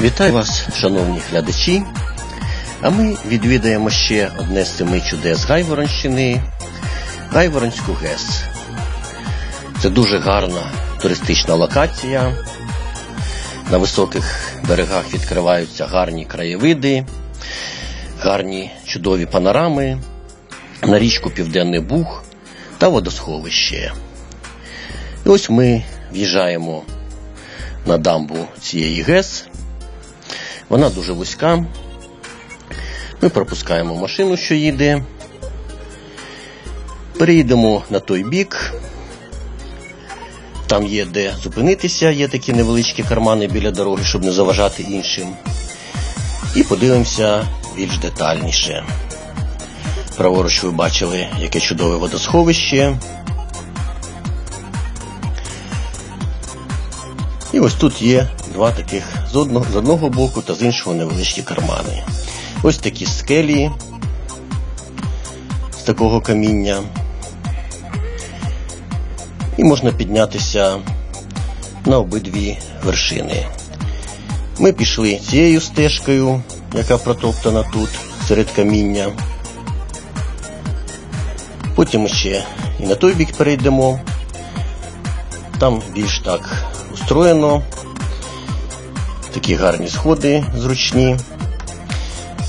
Вітаю вас, шановні глядачі. А ми відвідаємо ще одне з семи чудес Гайворонщини Гайворонську ГЕС. Це дуже гарна туристична локація. На високих берегах відкриваються гарні краєвиди, гарні чудові панорами, на річку Південний Буг та водосховище. І ось ми в'їжджаємо на дамбу цієї ГЕС. Вона дуже вузька. Ми пропускаємо машину, що їде. Переїдемо на той бік. Там є де зупинитися, є такі невеличкі кармани біля дороги, щоб не заважати іншим. І подивимося більш детальніше. Праворуч ви бачили, яке чудове водосховище. І ось тут є два таких з одного, з одного боку та з іншого невеличкі кармани. Ось такі скелі з такого каміння. І можна піднятися на обидві вершини. Ми пішли цією стежкою, яка протоптана тут серед каміння. Потім ще і на той бік перейдемо. Там більш так устроєно. Такі гарні сходи зручні.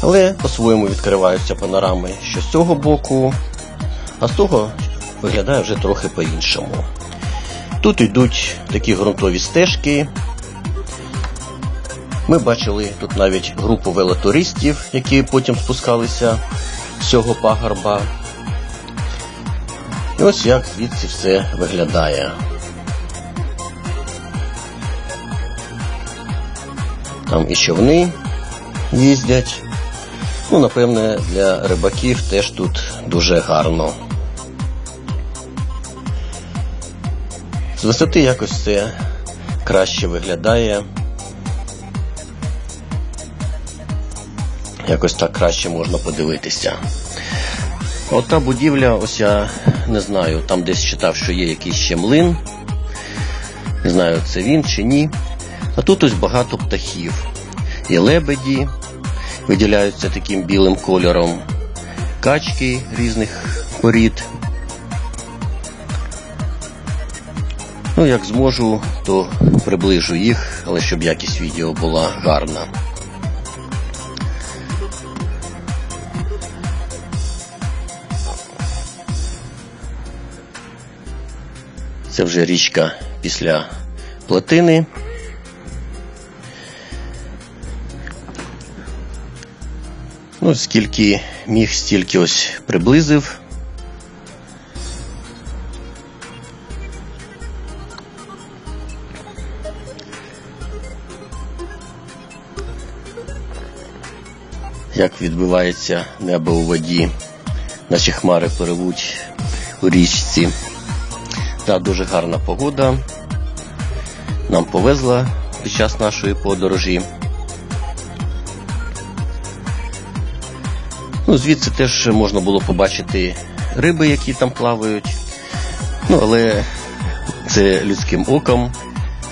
Але по-своєму відкриваються панорами, що з цього боку, а з того виглядає вже трохи по-іншому. Тут йдуть такі ґрунтові стежки. Ми бачили тут навіть групу велотуристів, які потім спускалися з цього пагорба. І ось як звідси все виглядає. Там і човни їздять. Ну, напевне, для рибаків теж тут дуже гарно. З висоти якось це краще виглядає. Якось так краще можна подивитися. Ота будівля, ось я не знаю, там десь читав, що є якийсь ще млин. Не знаю, це він чи ні. А тут ось багато птахів. І лебеді виділяються таким білим кольором, качки різних порід. Ну, як зможу, то приближу їх, але щоб якість відео була гарна. Це вже річка після плотини. Ну, скільки міг, стільки ось приблизив. Як відбивається небо у воді, наші хмари пливуть у річці. Та дуже гарна погода. Нам повезла під час нашої подорожі. Ну, звідси теж можна було побачити риби, які там плавають. Ну, але це людським оком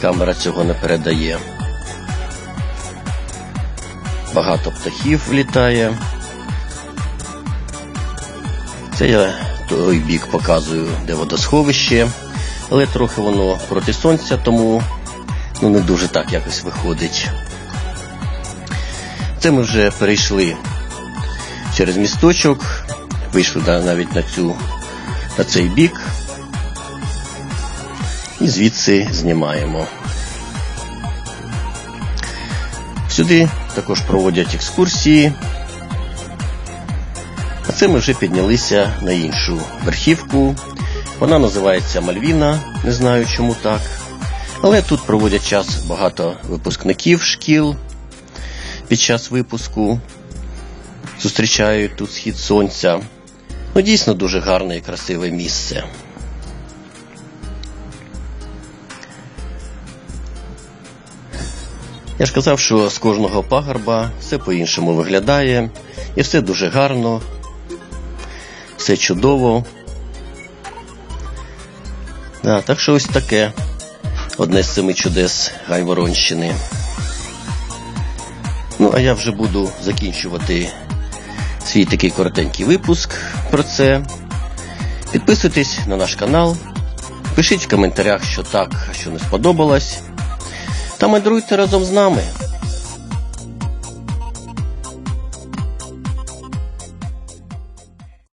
камера цього не передає. Багато птахів літає. Це я той бік показую, де водосховище, але трохи воно проти сонця, тому ну, не дуже так якось виходить. Це ми вже перейшли через місточок, вийшли навіть на цю на цей бік і звідси знімаємо. Сюди також проводять екскурсії. А це ми вже піднялися на іншу верхівку. Вона називається Мальвіна, не знаю чому так. Але тут проводять час багато випускників шкіл під час випуску зустрічають тут схід сонця. Ну, дійсно дуже гарне і красиве місце. Я ж казав, що з кожного пагорба все по-іншому виглядає, і все дуже гарно, все чудово. Да, так що ось таке одне з семи чудес Гайворонщини. Ну, а я вже буду закінчувати свій такий коротенький випуск про це. Підписуйтесь на наш канал, пишіть в коментарях, що так, що не сподобалось. Та мандруйте разом з нами.